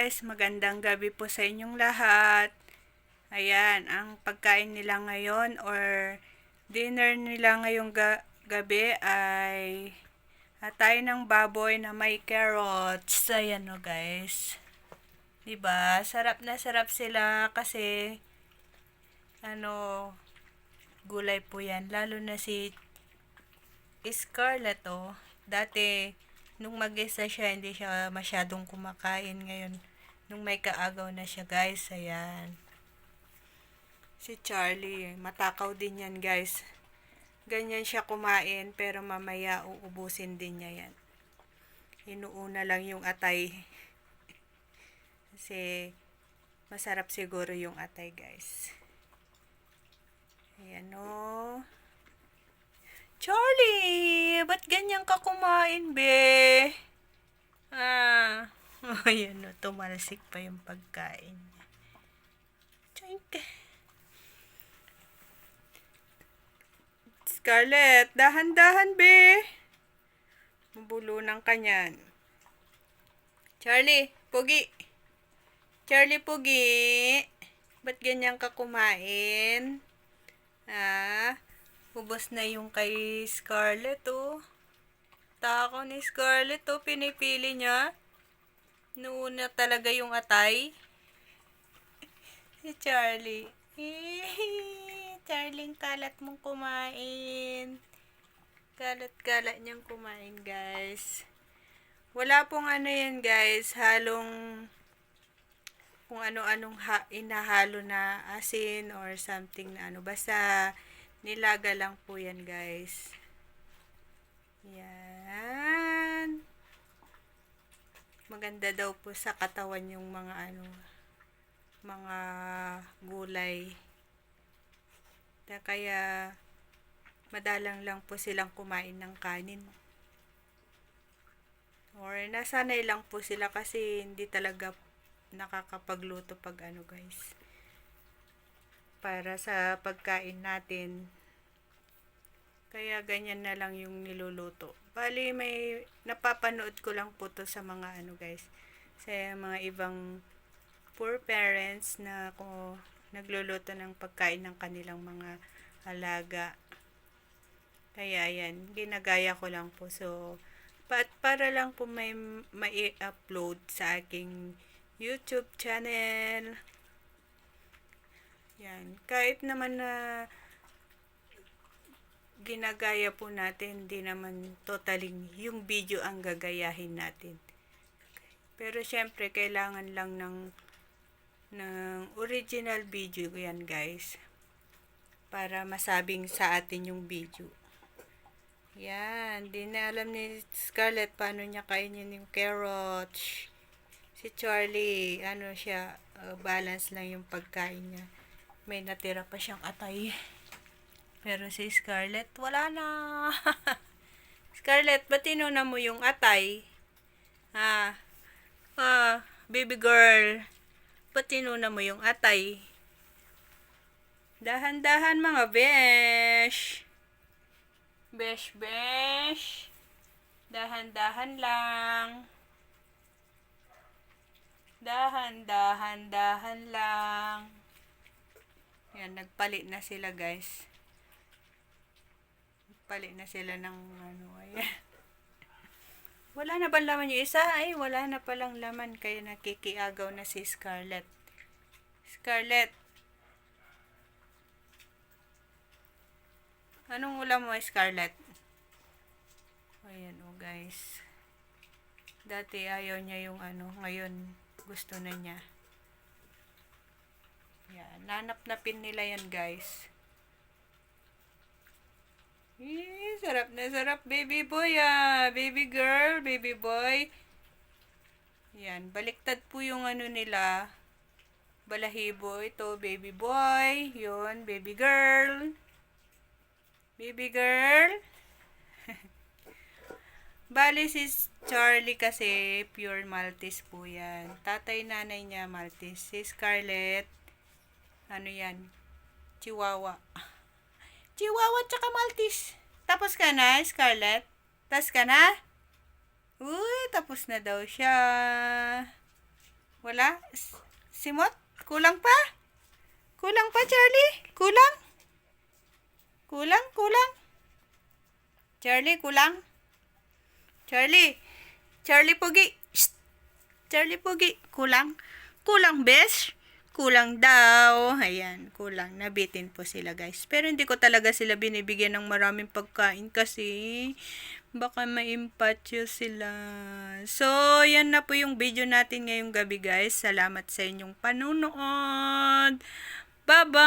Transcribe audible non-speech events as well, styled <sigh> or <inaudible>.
guys, magandang gabi po sa inyong lahat. Ayan, ang pagkain nila ngayon or dinner nila ngayong ga- gabi ay atay ng baboy na may carrots. Ayan o guys. 'Di ba? Sarap na sarap sila kasi ano gulay po 'yan lalo na si Scarlett oh. Dati nung mag-isa siya, hindi siya masyadong kumakain ngayon. Nung may kaagaw na siya, guys, ayan. Si Charlie, matakaw din yan, guys. Ganyan siya kumain, pero mamaya uubusin din niya yan. Inuuna lang yung atay. Kasi, masarap siguro yung atay, guys. Ayan, oh. Charlie, ba't ganyan ka kumain, be? Ah, <laughs> ayan o, tumalsik pa yung pagkain niya. Chink. Scarlett, dahan-dahan, be. Mabulunan ka niyan. Charlie, Pugi. Charlie, Pugi. Ba't ganyan ka kumain? Ah, Ubos na yung kay Scarlett, oh. Tako ni Scarlett, oh. Pinipili niya. Nuuna talaga yung atay. <laughs> Si Charlie. <laughs> Charlie, kalat mong kumain. Kalat-kalat niyang kumain, guys. Wala pong ano yan, guys. Halong kung ano-anong ha- inahalo na asin or something na ano. Basta Nilaga lang po yan, guys. Yan. Maganda daw po sa katawan yung mga ano, mga gulay. Kaya, madalang lang po silang kumain ng kanin. Or nasanay lang po sila kasi hindi talaga nakakapagluto pag ano guys para sa pagkain natin. Kaya ganyan na lang yung niluluto. Bali, may napapanood ko lang po to sa mga ano guys. Sa mga ibang poor parents na ko nagluluto ng pagkain ng kanilang mga alaga. Kaya yan, ginagaya ko lang po. So, pat para lang po may mai-upload sa aking YouTube channel. Yan. Kahit naman na ginagaya po natin, hindi naman totaling yung video ang gagayahin natin. Pero syempre, kailangan lang ng ng original video yan guys. Para masabing sa atin yung video. Yan. Di na alam ni Scarlett paano niya kainin yung carrots. Si Charlie, ano siya, uh, balance lang yung pagkain niya may natira pa siyang atay. Pero si Scarlett, wala na. <laughs> Scarlett, ba't inuna mo yung atay? Ha? Ah, baby girl, ba't inuna mo yung atay? Dahan-dahan mga besh. Besh, besh. Dahan-dahan lang. Dahan-dahan, dahan lang. Yan, nagpalit na sila guys. Nagpalit na sila ng ano, ayan. <laughs> Wala na ba laman yung isa? Ay, wala na palang laman. Kaya nakikiagaw na si Scarlett. Scarlett. Anong ulam mo, Scarlett? Ayan oh, guys. Dati ayaw niya yung ano, ngayon gusto na niya. Yan, nanap-napin nila yan guys. Eh, sarap na sarap baby boy ah. Baby girl, baby boy. Yan, baliktad po yung ano nila. Balahibo, ito baby boy. Yun, baby girl. Baby girl. <laughs> Bali si Charlie kasi pure Maltese po yan. Tatay nanay niya Maltese. Si Scarlett ano yan? Chihuahua. Chihuahua tsaka Maltese. Tapos ka na, Scarlett? Tapos ka na? Uy, tapos na daw siya. Wala? Simot? Kulang pa? Kulang pa, Charlie? Kulang? Kulang? Kulang? Charlie, kulang? Charlie? Charlie Pogi? Shh! Charlie Pogi, kulang? Kulang, besh? Kulang daw. Ayan, kulang. Nabitin po sila, guys. Pero hindi ko talaga sila binibigyan ng maraming pagkain kasi baka maimpatyo sila. So, yan na po yung video natin ngayong gabi, guys. Salamat sa inyong panunood. Bye-bye!